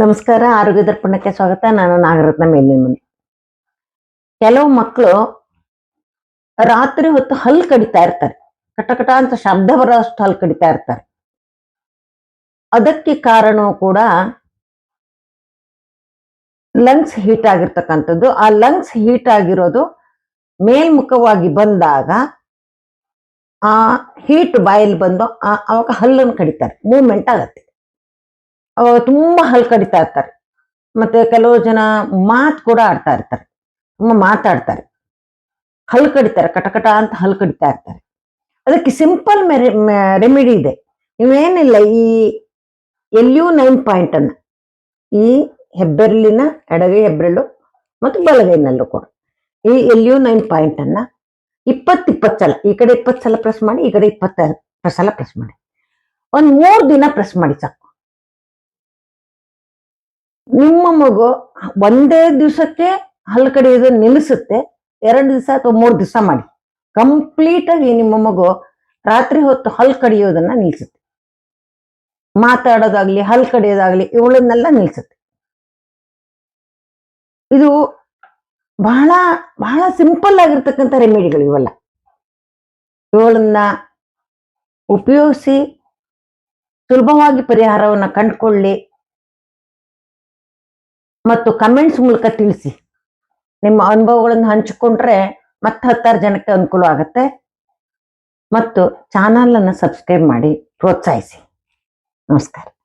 ನಮಸ್ಕಾರ, ಆರೋಗ್ಯ ದರ್ಪಣಕ್ಕೆ ಸ್ವಾಗತ. ನಾನು ನಾಗರತ್ನ ಮೇಲಿನ ಮನೆ ಕೆಲವು ಮಕ್ಕಳು ರಾತ್ರಿ ಹೊತ್ತು ಹಲ್ ಕಡಿತಾ ಇರ್ತಾರೆ. ಕಟಕಟ ಅಂತ ಶಬ್ದ ಬರೋಷ್ಟು ಹಲ್ ಕಡಿತಾ ಇರ್ತಾರೆ. ಅದಕ್ಕೆ ಕಾರಣವೂ ಕೂಡ ಲಂಗ್ಸ್ ಹೀಟ್ ಆಗಿರ್ತಕ್ಕಂಥದ್ದು. ಆ ಲಂಗ್ಸ್ ಹೀಟ್ ಆಗಿರೋದು ಮೇಲ್ಮುಖವಾಗಿ ಬಂದಾಗ ಆ ಹೀಟ್ ಬಾಯಲ್ಲಿ ಬಂದು ಅವಾಗ ಹಲ್ಲನ್ನು ಕಡಿತಾರೆ. ಮೂವ್ಮೆಂಟ್ ಆಗತ್ತೆ. ಅವಾಗ ತುಂಬಾ ಹಲ್ಲು ಕಡಿತಾ ಇರ್ತಾರೆ. ಮತ್ತೆ ಕೆಲವು ಜನ ಮಾತು ಕೂಡ ಆಡ್ತಾ ಇರ್ತಾರೆ. ತುಂಬ ಮಾತಾಡ್ತಾರೆ. ಹಲ್ಲು ಕಡಿತಾರೆ ಕಟಕಟ ಅಂತ ಹಲ್ಲು ಕಡಿತಾ ಇರ್ತಾರೆ. ಅದಕ್ಕೆ ಸಿಂಪಲ್ ರೆಮಿಡಿ ಇದೆ. ನೀವೇನಿಲ್ಲ ಈ ಎಲ್ ಯು ನೈನ್ ಪಾಯಿಂಟ್ ಅನ್ನ, ಈ ಹೆಬ್ಬೆರಳಿನ ಎಡಗೈ, ಹೆಬ್ಬೆರಳು ಮತ್ತು ಬಲಗೈನಲ್ಲೂ ಕೂಡ, ಈ ಎಲ್ ಯು ನೈನ್ ಪಾಯಿಂಟ್ ಅನ್ನ ಇಪ್ಪತ್ತು ಇಪ್ಪತ್ತು ಸಲ ಈ ಕಡೆ ಇಪ್ಪತ್ತು ಸಲ ಪ್ರೆಸ್ ಮಾಡಿ, ಈ ಕಡೆ ಇಪ್ಪತ್ತು ಸಲ ಪ್ರೆಸ್ ಮಾಡಿ. ಒಂದ್ ಮೂರ್ ದಿನ ಪ್ರೆಸ್ ಮಾಡಿ ಸಾಕು. ನಿಮ್ಮ ಮಗು ಒಂದೇ ದಿವಸಕ್ಕೆ ಹಲ್ಲು ಕಡಿಯೋದು ನಿಲ್ಲಿಸುತ್ತೆ, ಎರಡು ದಿವಸ ಅಥವಾ ಮೂರು ದಿವಸ ಮಾಡಿ. ಕಂಪ್ಲೀಟ್ ಆಗಿ ನಿಮ್ಮ ಮಗು ರಾತ್ರಿ ಹೊತ್ತು ಹಲ್ ಕಡಿಯೋದನ್ನ ನಿಲ್ಲಿಸುತ್ತೆ ಮಾತಾಡೋದಾಗ್ಲಿ, ಹಲ್ ಕಡಿಯೋದಾಗ್ಲಿ ಇವುಗಳನ್ನೆಲ್ಲ ನಿಲ್ಲಿಸುತ್ತೆ ಇದು ಬಹಳ ಬಹಳ ಸಿಂಪಲ್ ಆಗಿರ್ತಕ್ಕಂಥ ರೆಮಿಡಿಗಳು ಇವೆಲ್ಲ. ಇವುಗಳನ್ನ ಉಪಯೋಗಿಸಿ, ಸುಲಭವಾಗಿ ಪರಿಹಾರವನ್ನ ಕಂಡುಕೊಳ್ಳಿ ಮತ್ತು ಕಮೆಂಟ್ಸ್ ಮೂಲಕ ತಿಳಿಸಿ. ನಿಮ್ಮ ಅನುಭವಗಳನ್ನು ಹಂಚಿಕೊಂಡ್ರೆ ಮತ್ತೆ ಹತ್ತಾರು ಜನಕ್ಕೆ ಅನುಕೂಲ ಆಗುತ್ತೆ. ಮತ್ತು ಚಾನಲ್ ಅನ್ನು ಸಬ್ಸ್ಕ್ರೈಬ್ ಮಾಡಿ, ಪ್ರೋತ್ಸಾಹಿಸಿ. ನಮಸ್ಕಾರ.